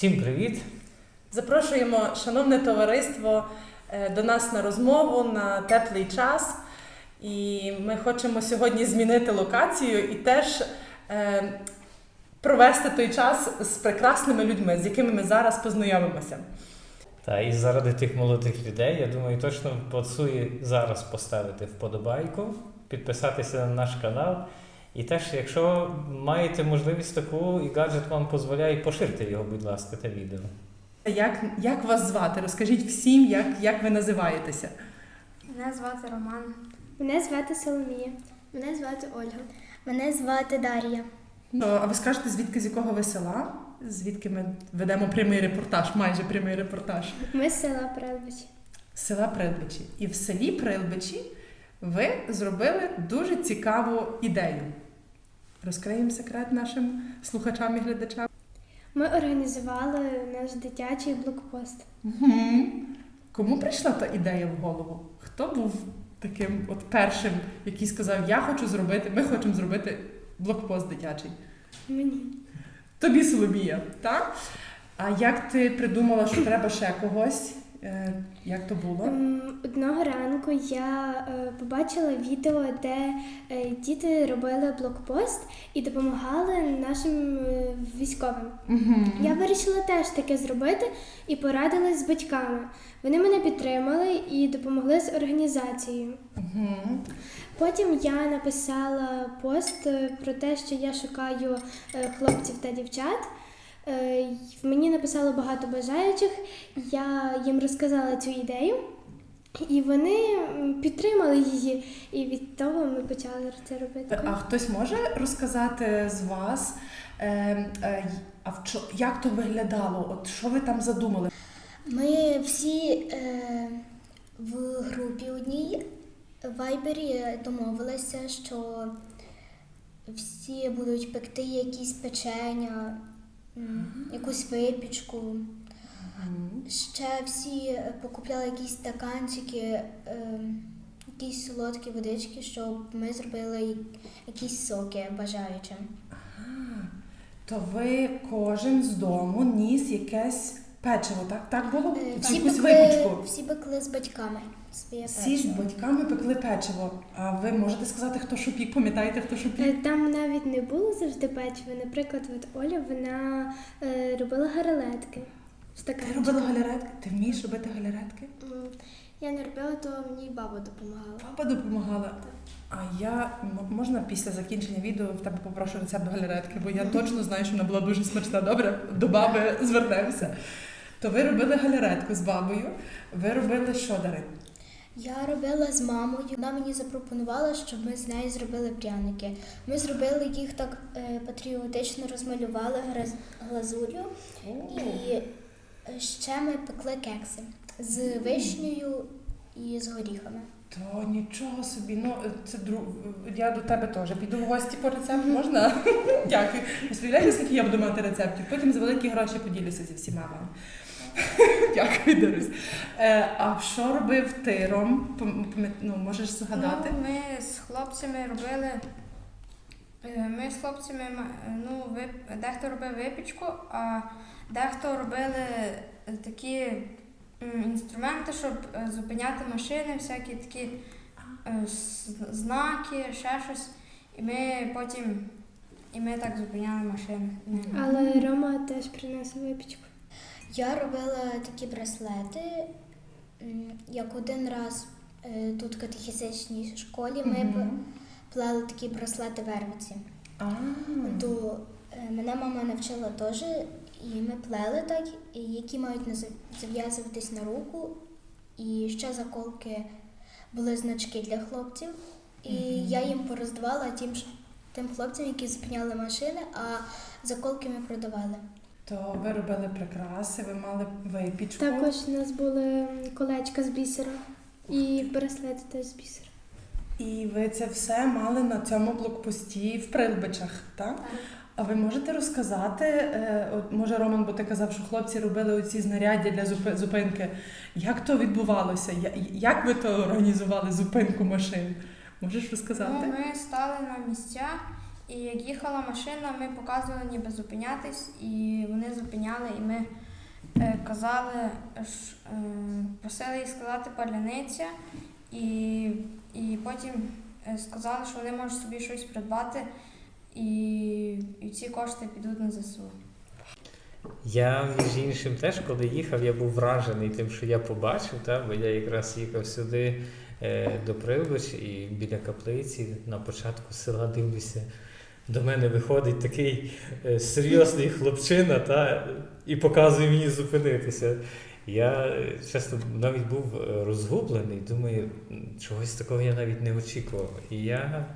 Всім привіт! Запрошуємо шановне товариство е, до нас на розмову на теплий час. І ми хочемо сьогодні змінити локацію і теж е, провести той час з прекрасними людьми, з якими ми зараз познайомимося. Та і заради тих молодих людей, я думаю, точно пасує зараз поставити вподобайку, підписатися на наш канал. І теж, якщо маєте можливість таку і гаджет вам дозволяє, поширте його, будь ласка, те відео. Як, як вас звати? Розкажіть всім, як, як ви називаєтеся. Мене звати Роман. Мене звати Соломія. Мене звати Ольга. Мене звати Дар'я. Ну, А ви скажете, звідки з якого ви села? Звідки ми ведемо прямий репортаж, майже прямий репортаж. Ми з села Прелбич. з села Прилбичі. І в селі Прилбичі ви зробили дуже цікаву ідею. Розкриємо секрет нашим слухачам і глядачам. Ми організували наш дитячий блокпост. Угу. Кому прийшла та ідея в голову? Хто був таким от першим, який сказав, я хочу зробити, ми хочемо зробити блокпост дитячий? Мені. Тобі Соломія, так? А як ти придумала, що треба ще когось? Е, Як то було? Ем, Одного ранку я е, побачила відео, де е, діти робили блокпост і допомагали нашим військовим. Угу. Я вирішила теж таке зробити і порадилась з батьками. Вони мене підтримали і допомогли з організацією. Угу. Потім я написала пост про те, що я шукаю хлопців та дівчат. Е, написало багато бажаючих. Я їм розказала цю ідею, і вони підтримали її. І від того ми почали це робити. А хтось може розказати з вас, е, е, а в чо, як то виглядало? От що ви там задумали? Ми всі е, в групі одній в Вайбері домовилися, що всі будуть пекти якісь печення, якусь випічку. Ще всі покупляли якісь стаканчики, е, якісь солодкі водички, щоб ми зробили якісь соки бажаючим. То ви кожен з дому ніс якесь печиво, так? Так було? Е, Всі якусь пекли, випічку? всі пекли з батьками Всі з батьками пекли печиво. А ви можете сказати, хто що пік? Пам'ятаєте, хто що Е, пік? Там навіть не було завжди печива. Наприклад, от Оля вона е, робила гаралетки. в Ти робила галеретки? Ти вмієш робити галеретки? Я не робила, то мені баба допомагала. Папа допомагала. А я можна після закінчення відео в тебе попрошу рецепт галеретки, бо я точно знаю, що вона була дуже смачна. Добре, до баби звернемося. То ви робили галеретку з бабою. Ви робили що, Дарин? Я робила з мамою. Вона мені запропонувала, щоб ми з нею зробили пряники. Ми зробили їх так е, патріотично, розмалювали глазур'ю і е, ще ми пекли кекси з вишнею і з горіхами. То нічого собі. Ну це друг. Я до тебе теж піду в гості по рецепту. Можна? Дякую. Розповідайте, скільки я буду мати рецептів. Потім за великі гроші поділюся зі всіма вами. Дякую, Дарусь. Е, а що робив ти, Ром? Ну, можеш згадати? Ну, ми з хлопцями робили. е, Ми з хлопцями ну, вип- дехто робив випічку, а дехто робили такі інструменти, щоб е, зупиняти машини, всякі такі знаки, ще щось. І ми потім і ми так зупиняли машини. Але Рома теж принесла випічку. Я робила такі браслети. Як один раз е, тут в катехізичній школі ми п- плели такі браслети вервиці. То е, мене мама навчила теж, і ми плели так, які мають зав'язуватись на руку. І ще заколки були значки для хлопців. І я їм пороздавала тим, тим хлопцям, які зупиняли машини, а заколки ми продавали. То ви робили прикраси, ви мали випічку. Також у нас були колечка з бісером і браслети теж з бісером. І ви це все мали на цьому блокпості в Прилбичах, так? А ви можете розказати, е, от, може, Роман, бо ти казав, що хлопці робили оці знаряддя для зупинки. Як то відбувалося? Як ви то організували зупинку машин? Можеш розказати? Ну, ми стали на місця І як їхала машина, ми показували ніби зупинятись, і вони зупиняли, і ми е, казали, е, просили їх сказати паляниця, і, і потім е, сказали, що вони можуть собі щось придбати, і, і ці кошти підуть на ЗСУ. Я, між іншим, теж, коли їхав, я був вражений тим, що я побачив, та, бо я якраз їхав сюди е, до Привлич і біля каплиці на початку села дивлюся. До мене виходить такий е, серйозний хлопчина та, і показує мені зупинитися. Я, е, чесно, навіть був е, розгублений, думаю, чогось такого я навіть не очікував. І я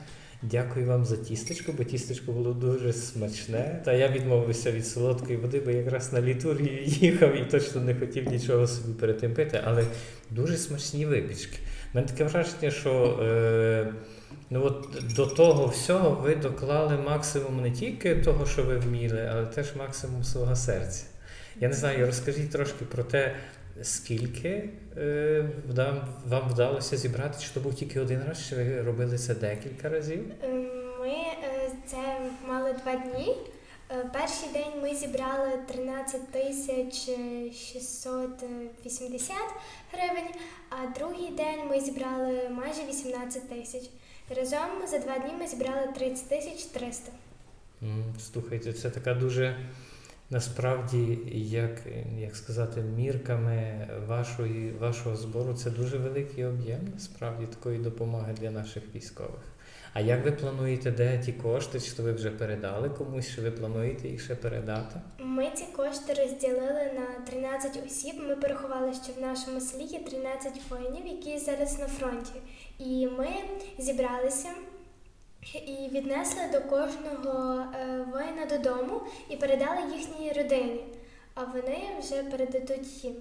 Дякую вам за тістечко, бо тістечко було дуже смачне. Та я відмовився від солодкої води, бо якраз на літургію їхав і точно не хотів нічого собі перед пити, але дуже смачні випічки. У мене таке враження, що е, ну от до того всього ви доклали максимум не тільки того, що ви вміли, але теж максимум свого серця. Я не знаю, розкажіть трошки про те, скільки е, вам вдалося зібрати, чи то був тільки один раз, чи ви робили це декілька разів? Ем, Ми е, це мали два дні. Е, Перший день ми зібрали 13 тисяч 680 гривень, а другий день ми зібрали майже 18 тисяч. Разом за два дні ми зібрали 30 тисяч 300. Слухайте, це така дуже насправді, як, як сказати, мірками вашої, вашого збору, це дуже великий об'єм насправді такої допомоги для наших військових. А як ви плануєте, де ті кошти? Чи ви вже передали комусь, чи ви плануєте їх ще передати? Ми ці кошти розділили на 13 осіб. Ми порахували, що в нашому селі є 13 воїнів, які зараз на фронті. І ми зібралися і віднесли до кожного е, воїна додому і передали їхній родині. А вони вже передадуть їм.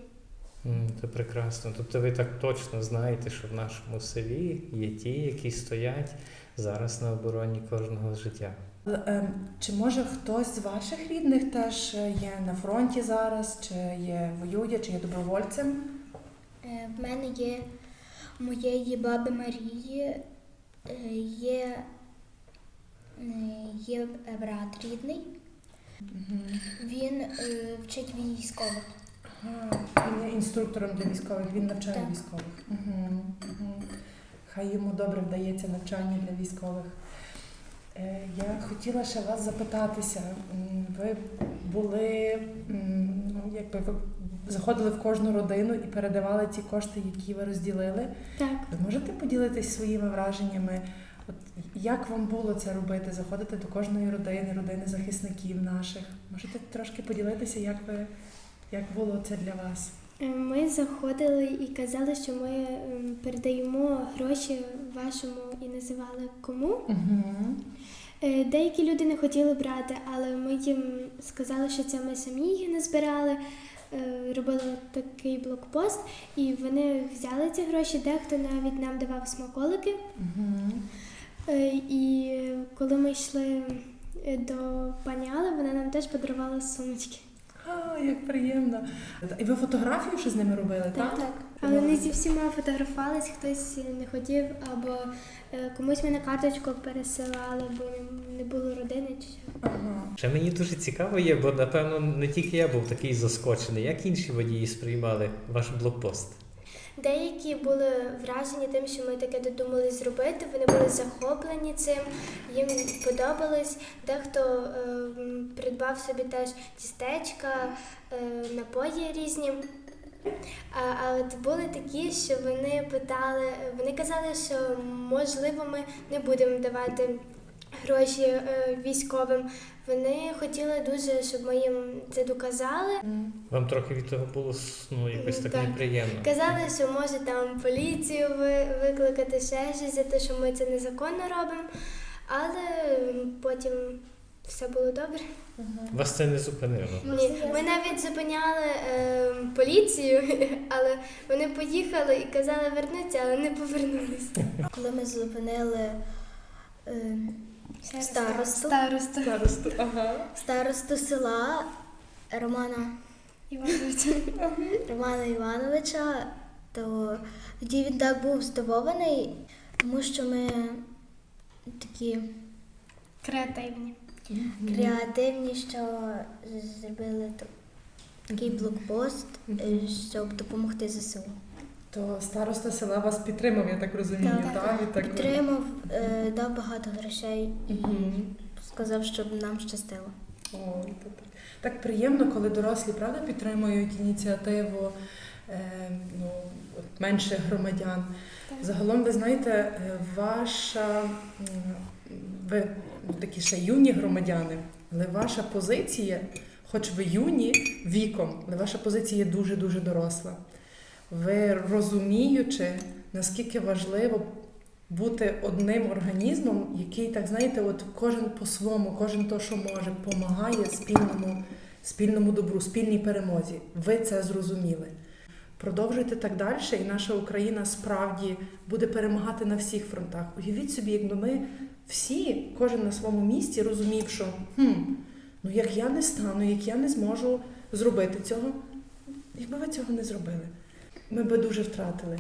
Це прекрасно. Тобто ви так точно знаєте, що в нашому селі є ті, які стоять зараз на обороні кожного життя. Ем, Чи може хтось з ваших рідних теж е, є на фронті зараз, чи є воює, чи є добровольцем? Е, В мене є моєї баби Марії е, є, е, є брат рідний. Він е, вчить військових. Ага, він є інструктором для військових, він навчає Так. військових. Угу, угу. Хай йому добре вдається навчання для військових. Е, Я хотіла ще вас запитатися. М, Ви були, м, ну, якби ви заходили в кожну родину і передавали ті кошти, які ви розділили. Так. Ви можете поділитись своїми враженнями? Як вам було це робити? Заходити до кожної родини, родини захисників наших? Можете трошки поділитися, як ви як було це для вас? Е, Ми заходили і казали, що ми ем, передаємо гроші вашому і називали кому. Угу. Деякі люди не хотіли брати, але ми їм сказали, що це ми самі їх не збирали. е, Робили такий блокпост, і вони взяли ці гроші. Дехто навіть нам давав смаколики. Угу. Е, І коли ми йшли е, до пані Али, вона нам теж подарувала сумочки. А, як приємно. І ви фотографію ще з ними робили, так? так. Але не зі всіма фотографувались, хтось не хотів, або е, комусь ми на карточку пересилали, бо не- не було родини чи що. Ага. Ще мені дуже цікаво є, бо напевно не тільки я був такий заскочений, як інші водії сприймали ваш блокпост. Деякі були вражені тим, що ми таке додумались зробити. Вони були захоплені цим, їм подобалось. Дехто е, придбав собі теж тістечка, е, напої різні. А, а от були такі, що вони питали, вони казали, що можливо ми не будемо давати гроші е, військовим. Вони хотіли дуже, щоб ми їм це доказали. Вам трохи від того було ну, якось так, Так. неприємно. Казали, що може там поліцію викликати ще щось за те, що ми це незаконно робимо, але потім все було добре. Вас це не зупинило. Ні, ми навіть зупиняли е, поліцію, але вони поїхали і казали вернуться, але не повернулися. Коли ми зупинили е, старосту, Староста. Старосту. Ага. старосту села Романа Іванович. Романа Івановича, то тоді він так був здивований, тому що ми такі Креативні. Креативні, що зробили такий блокпост, е, щоб допомогти ЗСУ. То староста села вас підтримав, я так розумію, Так, так? І так Підтримав, е, дав багато грошей і сказав, щоб нам щастило. О, то так. так приємно, коли дорослі правда підтримують ініціативу е, ну, от менших громадян. Так. Загалом, ви знаєте, е, ваша ви такі ще юні громадяни, але ваша позиція, хоч ви юні віком, але ваша позиція є дуже-дуже доросла. Ви розуміючи, наскільки важливо бути одним організмом, який, так знаєте, от кожен по-своєму, кожен то, що може, допомагає спільному, спільному добру, спільній перемозі. Ви це зрозуміли. Продовжуйте так далі, і наша Україна справді буде перемагати на всіх фронтах. Уявіть собі, якби ми всі, кожен на своєму місці, розумів, що хм, ну як я не стану, як я не зможу зробити цього, якби ви цього не зробили, ми би дуже втратили.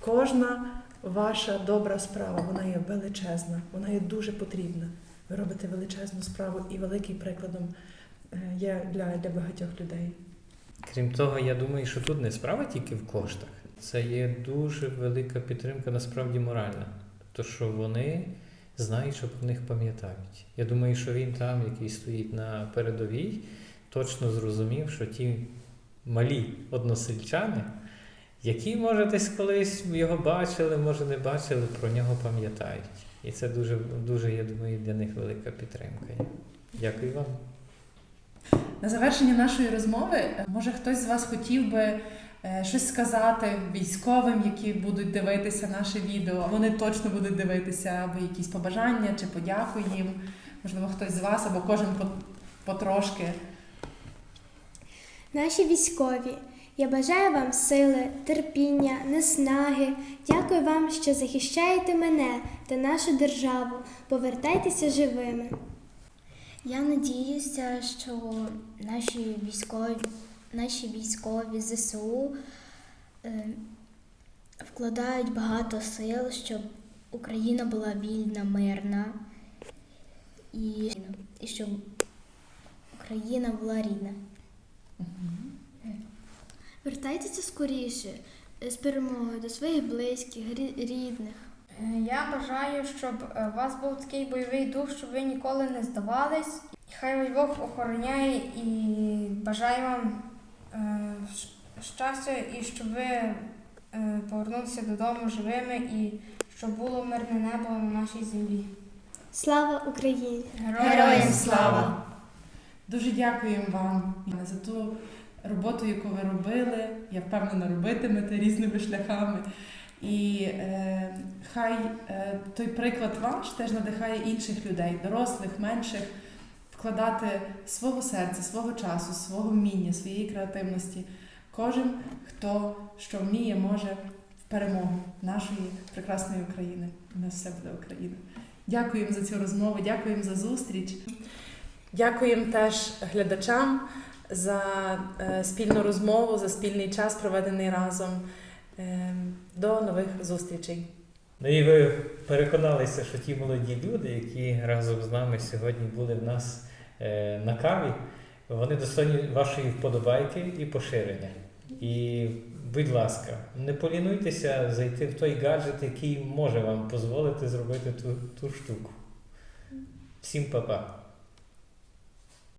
Кожна ваша добра справа, вона є величезна, вона є дуже потрібна. Ви робите величезну справу і великим прикладом е, є для, для багатьох людей. Крім того, я думаю, що тут не справа тільки в коштах. Це є дуже велика підтримка, насправді моральна. Тобто, що вони знають, що про них пам'ятають. Я думаю, що він там, який стоїть на передовій, точно зрозумів, що ті малі односельчани, які, може, десь колись його бачили, може не бачили, про нього пам'ятають. І це дуже, дуже, я думаю, для них велика підтримка. Дякую вам. На завершення нашої розмови, може хтось з вас хотів би е, щось сказати військовим, які будуть дивитися наше відео. Вони точно будуть дивитися або якісь побажання чи подяку їм. Можливо, хтось з вас або кожен потрошки. Наші військові. Я бажаю вам сили, терпіння, наснаги. Дякую вам, що захищаєте мене та нашу державу. Повертайтеся живими. Я надіюся, що наші військові, наші військові ЗСУ е, вкладають багато сил, щоб Україна була вільна, мирна і, і щоб Україна була рідна. Вертайтеся скоріше е, з перемогою до своїх близьких, рідних. Е, Я бажаю, щоб е, у вас був такий бойовий дух, щоб ви ніколи не здавались. Хай Бог охороняє і бажаю вам е, щастя і щоб ви е, повернулися додому живими і щоб було мирне небо на нашій землі. Слава Україні! Героям слава! Дуже дякуємо вам за ту роботу, яку ви робили. Я впевнена, робитимете різними шляхами. І е, хай е, той приклад ваш теж надихає інших людей, дорослих, менших, вкладати свого серця, свого часу, свого вміння, своєї креативності. Кожен, хто що вміє, може в перемогу нашої прекрасної України. У нас все буде Україна. Дякуємо за цю розмову, дякуємо за зустріч. Дякуємо теж глядачам за е, спільну розмову, за спільний час, проведений разом. Е, до нових зустрічей. Ну і ви переконалися, що ті молоді люди, які разом з нами сьогодні були в нас е, на каві, вони достойні вашої вподобайки і поширення. І, будь ласка, не полінуйтеся зайти в той гаджет, який може вам дозволити зробити ту, ту штуку. Всім па-па!